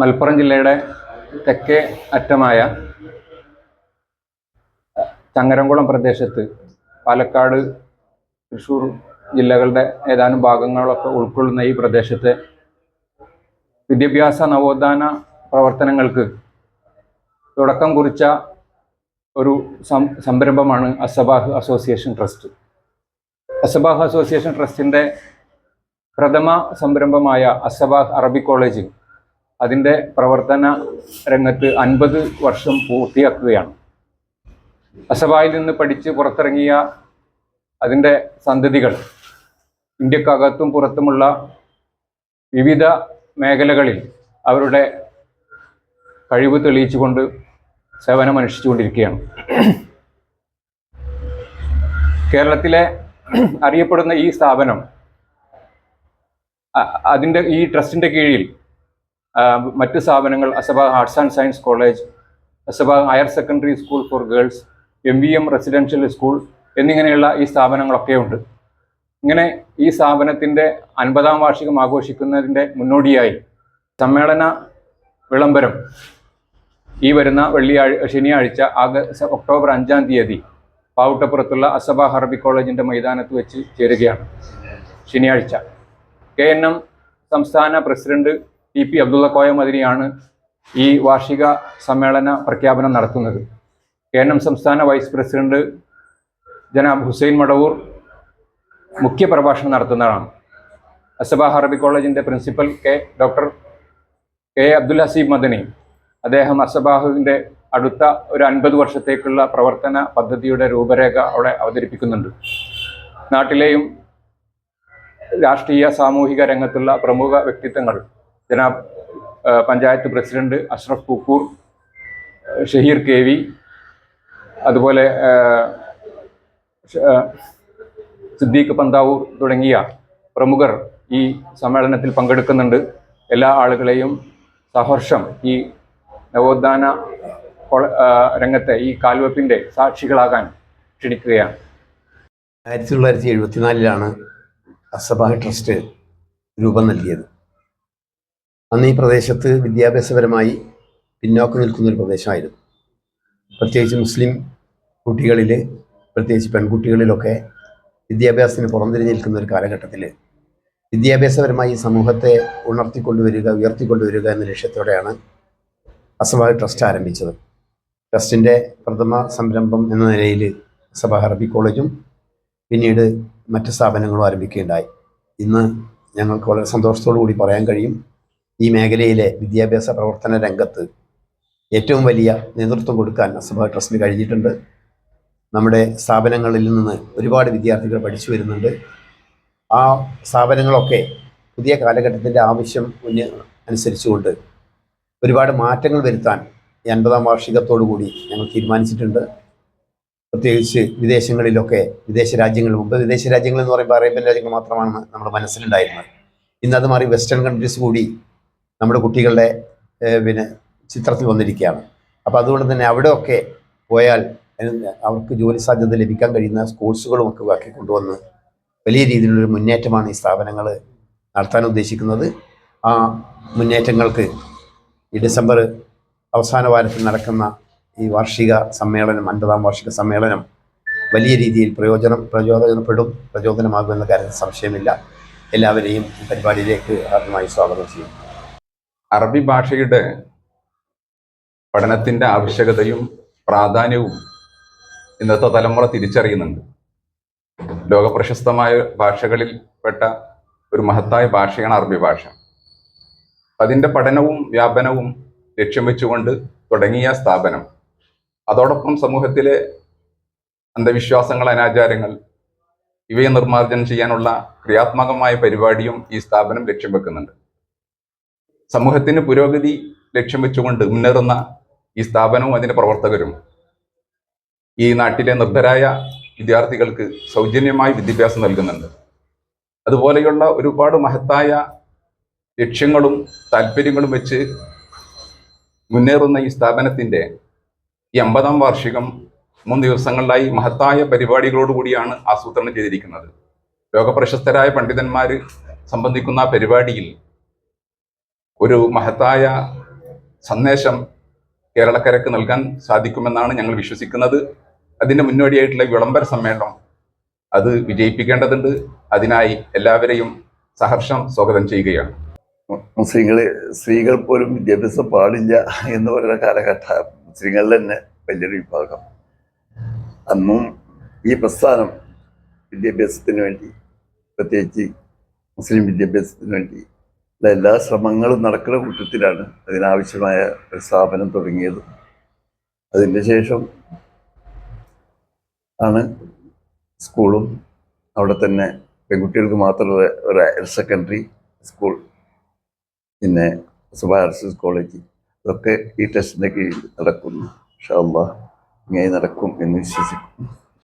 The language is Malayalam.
മലപ്പുറം ജില്ലയുടെ തെക്കേ അറ്റമായ ചങ്ങരംകുളം പ്രദേശത്ത് പാലക്കാട് തൃശൂർ ജില്ലകളുടെ ഏതാനും ഭാഗങ്ങളൊക്കെ ഉൾക്കൊള്ളുന്ന ഈ പ്രദേശത്തെ വിദ്യാഭ്യാസ നവോത്ഥാന പ്രവർത്തനങ്ങൾക്ക് തുടക്കം കുറിച്ച ഒരു സംരംഭമാണ് Asabah association trust. Asabah association ട്രസ്റ്റിന്റെ പ്രഥമ സംരംഭമായ അസബാഹ് അറബി കോളേജ് അതിന്റെ പ്രവർത്തന രംഗത്ത് അൻപത് വർഷം പൂർത്തിയാക്കുകയാണ്. അസബായിൽ നിന്ന് പഠിച്ച് പുറത്തിറങ്ങിയ അതിന്റെ സന്തതികൾ ഇന്ത്യക്കകത്തും പുറത്തുമുള്ള വിവിധ മേഖലകളിൽ അവരുടെ കഴിവ് തെളിയിച്ചുകൊണ്ട് സേവനം അനുഷ്ഠിച്ചുകൊണ്ടിരിക്കുകയാണ് കേരളത്തിലെ അറിയപ്പെടുന്ന ഈ സ്ഥാപനം അതിന്റെ ഈ ട്രസ്റ്റിന്റെ കീഴിൽ മറ്റ് സ്ഥാപനങ്ങൾ Asaba arts and science college Asaba higher secondary school for girls M V M residential school എന്നിങ്ങനെയുള്ള ഈ സ്ഥാപനങ്ങളൊക്കെ ഉണ്ട്. ഇങ്ങനെ ഈ സ്ഥാപനത്തിന്റെ അൻപതാം വാർഷികം ആഘോഷിക്കുന്നതിന്റെ മുന്നോടിയായി സമ്മേളന വിളംബരം ഈ വരുന്ന വെള്ളിയാഴ്ച ശനിയാഴ്ച ആഗസ്റ്റ് ഒക്ടോബർ അഞ്ചാം തീയതി പാവുട്ടപ്പുറത്തുള്ള അസബ ഹർബി കോളേജിന്റെ മൈതാനത്ത് വെച്ച് ചേരുകയാണ്. ശനിയാഴ്ച. കെ എൻ എം സംസ്ഥാന president T P Abdulla Koya മതിരിയാണ് ഈ വാർഷിക സമ്മേളന പ്രഖ്യാപനം നടത്തുന്നത്. കെ എൻ എം സംസ്ഥാന വൈസ് പ്രസിഡന്റ് ജനാബ് ഹുസൈൻ മടവൂർ മുഖ്യ പ്രഭാഷണം നടത്തുന്നതാണ്. അസബ ഹറബി കോളേജിന്റെ principal K doctor K Abdul Haseeb Madani അദ്ദേഹം അസബാഹുവിന്റെ അടുത്ത ഒരു അൻപത് വർഷത്തേക്കുള്ള പ്രവർത്തന പദ്ധതിയുടെ രൂപരേഖ അവിടെ അവതരിപ്പിക്കുന്നുണ്ട്. നാട്ടിലെയും രാഷ്ട്രീയ സാമൂഹിക രംഗത്തുള്ള പ്രമുഖ വ്യക്തിത്വങ്ങൾ ജനാബ് panchayat president Ashraf Kukkur Shaheer K V അതുപോലെ സിദ്ദീഖ് പന്താവൂർ തുടങ്ങിയ പ്രമുഖർ ഈ സമ്മേളനത്തിൽ പങ്കെടുക്കുന്നുണ്ട്. എല്ലാ ആളുകളെയും സഹർഷം ഈ നവോത്ഥാന രംഗത്തെ ഈ കാൽവെപ്പിന്റെ സാക്ഷികളാകാൻ ക്ഷണിക്കുകയാണ്. ആയിരത്തി തൊള്ളായിരത്തി എഴുപത്തിനാലിലാണ് അസഭ ട്രസ്റ്റ് രൂപം നൽകിയത്. അന്ന് ഈ പ്രദേശത്ത് വിദ്യാഭ്യാസപരമായി പിന്നോക്കം നിൽക്കുന്ന ഒരു പ്രദേശമായിരുന്നു. പ്രത്യേകിച്ച് മുസ്ലിം കുട്ടികളിൽ പ്രത്യേകിച്ച് പെൺകുട്ടികളിലൊക്കെ വിദ്യാഭ്യാസത്തിന് പുറംതിരിഞ്ഞ് നിൽക്കുന്ന ഒരു കാലഘട്ടത്തിൽ വിദ്യാഭ്യാസപരമായി സമൂഹത്തെ ഉണർത്തിക്കൊണ്ടുവരിക ഉയർത്തിക്കൊണ്ടുവരിക എന്ന ലക്ഷ്യത്തോടെയാണ് അസഭാഹ് ട്രസ്റ്റ് ആരംഭിച്ചത്. ട്രസ്റ്റിന്റെ പ്രഥമ സംരംഭം എന്ന നിലയിൽ അസബാഹ് അറബി കോളേജും പിന്നീട് മറ്റ് സ്ഥാപനങ്ങളും ആരംഭിക്കുകയുണ്ടായി. ഇന്ന് ഞങ്ങൾക്ക് വളരെ സന്തോഷത്തോടു കൂടി പറയാൻ കഴിയും. ഈ മേഖലയിലെ വിദ്യാഭ്യാസ പ്രവർത്തന രംഗത്ത് ഏറ്റവും വലിയ നേതൃത്വം കൊടുക്കാൻ അസഭ ട്രസ്റ്റിന് കഴിഞ്ഞിട്ടുണ്ട്. നമ്മുടെ സ്ഥാപനങ്ങളിൽ നിന്ന് ഒരുപാട് വിദ്യാർത്ഥികൾ പഠിച്ചു വരുന്നുണ്ട്. ആ സ്ഥാപനങ്ങളൊക്കെ പുതിയ കാലഘട്ടത്തിന്റെ ആവശ്യം മുന്നിൽ അനുസരിച്ചുകൊണ്ട് ഒരുപാട് മാറ്റങ്ങൾ വരുത്താൻ എൺപതാം അൻപതാം വാർഷികത്തോടു കൂടി ഞങ്ങൾ തീരുമാനിച്ചിട്ടുണ്ട്. പ്രത്യേകിച്ച് വിദേശങ്ങളിലൊക്കെ വിദേശ രാജ്യങ്ങൾ മുമ്പ് വിദേശ രാജ്യങ്ങൾ എന്ന് പറയുമ്പോൾ അറേബ്യൻ രാജ്യങ്ങൾ മാത്രമാണ് നമ്മുടെ മനസ്സിലുണ്ടായിരുന്നത്. ഇന്ന് അത് മാറി വെസ്റ്റേൺ കൺട്രീസ് കൂടി നമ്മുടെ കുട്ടികളുടെ പിന്നെ ചിത്രത്തിൽ വന്നിരിക്കുകയാണ്. അപ്പോൾ അതുകൊണ്ട് തന്നെ അവിടെയൊക്കെ പോയാൽ അവർക്ക് ജോലി സാധ്യത ലഭിക്കാൻ കഴിയുന്ന സ്കോഴ്സുകളും ഒക്കെ ആക്കി കൊണ്ടുവന്ന് വലിയ രീതിയിലുള്ളൊരു മുന്നേറ്റമാണ് ഈ സ്ഥാപനങ്ങൾ നടത്താൻ ഉദ്ദേശിക്കുന്നത്. ആ മുന്നേറ്റങ്ങൾക്ക് ഈ ഡിസംബർ അവസാന വാരത്തിൽ നടക്കുന്ന ഈ വാർഷിക സമ്മേളനം അൻപതാം വാർഷിക സമ്മേളനം വലിയ രീതിയിൽ പ്രയോജനം പ്രചോദനപ്പെടും പ്രചോദനമാകുമെന്ന കാര്യത്തിൽ സംശയമില്ല. എല്ലാവരെയും പരിപാടിയിലേക്ക് ആദ്യമായി സ്വാഗതം ചെയ്യും അറബി ഭാഷയുടെ പഠനത്തിന്റെ ആവശ്യകതയും പ്രാധാന്യവും ഇന്നത്തെ തലമുറ തിരിച്ചറിയുന്നുണ്ട്. ലോകപ്രശസ്തമായ ഭാഷകളിൽ പെട്ട ഒരു മഹത്തായ ഭാഷയാണ് അറബി ഭാഷ. അതിന്റെ പഠനവും വ്യാപനവും ലക്ഷ്യം വെച്ചുകൊണ്ട് തുടങ്ങിയ സ്ഥാപനം. അതോടൊപ്പം സമൂഹത്തിലെ അന്ധവിശ്വാസങ്ങൾ അനാചാരങ്ങൾ ഇവയെ നിർമ്മാർജനം ചെയ്യാനുള്ള ക്രിയാത്മകമായ പരിപാടിയും ഈ സ്ഥാപനം ലക്ഷ്യം വെക്കുന്നുണ്ട്. സമൂഹത്തിന് പുരോഗതി ലക്ഷ്യം വെച്ചുകൊണ്ട് മുന്നേറുന്ന ഈ സ്ഥാപനവും അതിന്റെ പ്രവർത്തകരും ഈ നാട്ടിലെ നിർദ്ധരായ വിദ്യാർത്ഥികൾക്ക് സൗജന്യമായി വിദ്യാഭ്യാസം നൽകുന്നുണ്ട്. അതുപോലെയുള്ള ഒരുപാട് മഹത്തായ ലക്ഷ്യങ്ങളും താല്പര്യങ്ങളും വെച്ച് മുന്നേറുന്ന ഈ സ്ഥാപനത്തിന്റെ ഈ അമ്പതാം വാർഷികം മൂന്ന് ദിവസങ്ങളിലായി മഹത്തായ പരിപാടികളോടുകൂടിയാണ് ആസൂത്രണം ചെയ്തിരിക്കുന്നത്. ലോകപ്രശസ്തരായ പണ്ഡിതന്മാർ സംബന്ധിക്കുന്ന പരിപാടിയിൽ ഒരു മഹത്തായ സന്ദേശം കേരളക്കരക്ക് നൽകാൻ സാധിക്കുമെന്നാണ് ഞങ്ങൾ വിശ്വസിക്കുന്നത്. അതിന്റെ മുന്നോടിയായിട്ടുള്ള വിളംബര സമ്മേളനം അത് വിജയിപ്പിക്കേണ്ടതുണ്ട്. അതിനായി എല്ലാവരെയും സഹർഷം സ്വാഗതം ചെയ്യുകയാണ്. മുസ്ലിങ്ങളെ സ്ത്രീകൾ പോലും വിദ്യാഭ്യാസം പാടില്ല എന്ന് പറയുന്ന കാലഘട്ട മുസ്ലിങ്ങളിൽ തന്നെ വലിയൊരു വിഭാഗം. അന്നും ഈ പ്രസ്ഥാനം വിദ്യാഭ്യാസത്തിന് വേണ്ടി പ്രത്യേകിച്ച് മുസ്ലിം വിദ്യാഭ്യാസത്തിന് വേണ്ടി എല്ലാ ശ്രമങ്ങളും നടക്കുന്ന കൂട്ടത്തിലാണ് അതിനാവശ്യമായ ഒരു സ്ഥാപനം തുടങ്ങിയത്. അതിന്റെ ശേഷം ആണ് സ്കൂളും അവിടെ തന്നെ പെൺകുട്ടികൾക്ക് മാത്രമുള്ള ഒരു ഹയർ സെക്കൻഡറി സ്കൂൾ പിന്നെ സുബാർസസ് കോളേജ് ഇതൊക്കെ ഈ ടെസ്റ്റിന്റെ കീഴിൽ നടക്കുന്നു. ഷാ ഇങ്ങനെ നടക്കും എന്ന് വിശ്വസിക്കുന്നു.